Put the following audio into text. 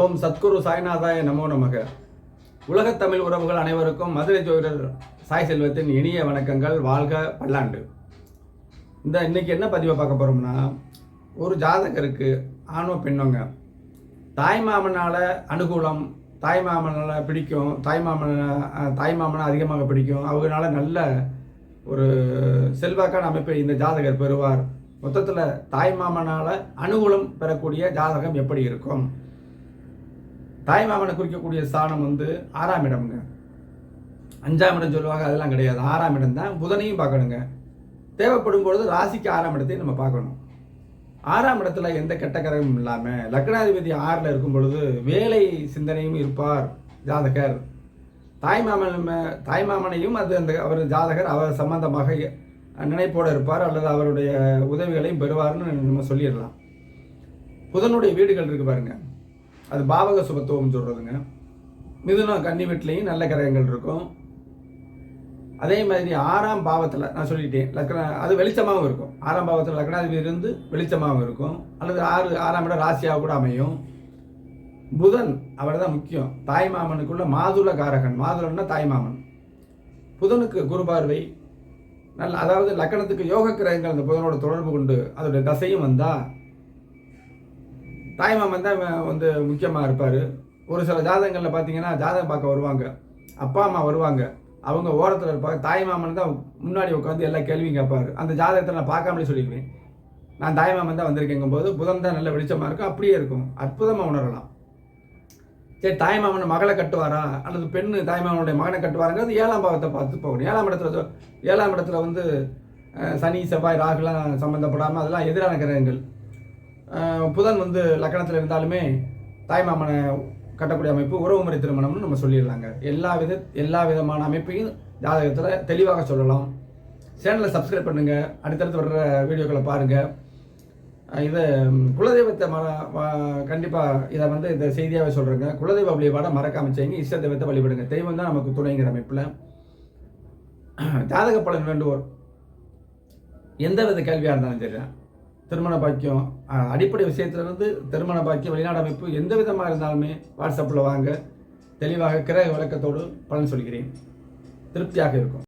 ஓம் சத்குரு சாய்நாதாய நமோ நமக. உலகத் தமிழ் உறவுகள் அனைவருக்கும் மதுரை ஜோதிடர் சாய் செல்வத்தின் இனிய வணக்கங்கள். வாழ்க பல்லாண்டு. இந்த இன்னைக்கு என்ன பதிவை பார்க்க போறோம்னா ஒரு ஜாதகருக்கு ஆணோ பெண்ணோங்க தாய்மாமனால் அனுகூலம் தாய்மாமனால் பிடிக்கும் தாய் மாமன தாய் மாமனை அதிகமாக பிடிக்கும் அவங்களால நல்ல ஒரு செல்வாக்கான அமைப்பை இந்த ஜாதகர் பெறுவார். மொத்தத்தில் தாய்மாமனால் அனுகூலம் பெறக்கூடிய ஜாதகம் எப்படி இருக்கும்? தாய்மாமனை குறிக்கக்கூடிய ஸ்தானம் வந்து ஆறாம் இடம்ங்க. அஞ்சாம் இடம் சொல்லுவாங்க அதெல்லாம் கிடையாது. ஆறாம் இடம் தான் புதனையும் பார்க்கணுங்க. தேவைப்படும் பொழுது ராசிக்கு ஆறாம் இடத்தையும் நம்ம பார்க்கணும். ஆறாம் இடத்துல எந்த கெட்ட கரகமும் இல்லாமல் லக்னாதிபதி ஆறில் இருக்கும் பொழுது வேலை சிந்தனையும் இருப்பார் ஜாதகர். தாய்மாமன் தாய்மாமனையும் அது அந்த அவர் ஜாதகர் அவர் சம்பந்தமாக நினைப்போடு இருப்பார் அல்லது அவருடைய உதவிகளையும் பெறுவார்னு நம்ம சொல்லிடலாம். புதனுடைய வீடுகள் இருக்கு பாருங்க. அது பாவக சுபத்துவம் சொல்கிறதுங்க மிதுனம் கன்னி வீட்லேயும் நல்ல கிரகங்கள் இருக்கும். அதே மாதிரி ஆறாம் பாவத்தில் நான் சொல்லிட்டேன் லக்ன அது வெளிச்சமாகவும் இருக்கும். ஆறாம் பாவத்தில் லக்னாதிபதி இருந்து வெளிச்சமாகவும் இருக்கும். அல்லது ஆறு ஆறாம் இடம் ராசியாக கூட அமையும். புதன் அவர் தான் முக்கியம் தாய்மாமனுக்குள்ள மாதுள காரகன். மாதுளன்னா தாய்மாமன் புதனுக்கு குரு பார்வை. நல்ல அதாவது லக்கணத்துக்கு யோக கிரகங்கள் அந்த புதனோட தொடர்பு கொண்டு அதோடைய தசையும் வந்தால் தாய்மாமன் தான் வந்து முக்கியமாக இருப்பார். ஒரு சில ஜாதகங்களில் பார்த்தீங்கன்னா ஜாதகம் பார்க்க வருவாங்க. அப்பா அம்மா வருவாங்க. அவங்க ஓரத்தில் இருப்பாங்க. தாய்மாமன் தான் முன்னாடி உட்காந்து எல்லா கேள்வியும் கேட்பாரு. அந்த ஜாதகத்தை நான் பார்க்காமலே சொல்லிடுவேன். நான் தாய்மாமன் தான் வந்திருக்கேங்கும் போது புதன் தான் நல்ல வெளிச்சமாக இருக்கும். அப்படியே இருக்கும். அற்புதமாக உணரலாம். சரி தாய்மாமன் மகளை கட்டுவாரா? அல்லது பெண்ணு தாய்மாமனுடைய மகனை கட்டுவாருங்கிறது ஏழாம் பாவத்தை பார்த்து போகணும். ஏழாம் இடத்துல ஏழாம் இடத்துல வந்து சனி செவ்வாய் ராகுலாம் சம்மந்தப்படாமல் அதெல்லாம் எதிரான கிரகங்கள். புதன் வந்து லக்கணத்தில் இருந்தாலுமே தாய்மாமனை கட்டக்கூடிய அமைப்பு உறவுமுறை திருமணம்னு நம்ம சொல்லிடலாங்க. எல்லா வித எல்லா விதமான அமைப்பையும் ஜாதகத்தில் தெளிவாக சொல்லலாம். சேனலை சப்ஸ்கிரைப் பண்ணுங்கள் அடுத்தடுத்து வர்ற வீடியோக்களை பாருங்கள் இதை குலதெய்வத்தை மற கண்டிப்பாக இதை வந்து இந்த செய்தியாகவே சொல்கிறேங்க குலதெய்வ வழிபாடை மறக்காம செய்யுங்க. இஷ்ட தெய்வத்தை வழிபடுங்க. தெய்வம் தான் நமக்கு துணைங்கிற அமைப்பில். ஜாதக பலன் வேண்டுவோர். எந்த வித கேள்வியாக இருந்தாலும் தெரியும் திருமண பாக்கியம் அடிப்படை விஷயத்திலிருந்து திருமண பாக்கியம் வெளிநாடு அமைப்பு எந்த விதமாக இருந்தாலுமே வாட்ஸ்அப்பில் வாங்க. தெளிவாக கிரக விளக்கத்தோடு பலன் சொல்கிறேன். திருப்தியாக இருக்கும்.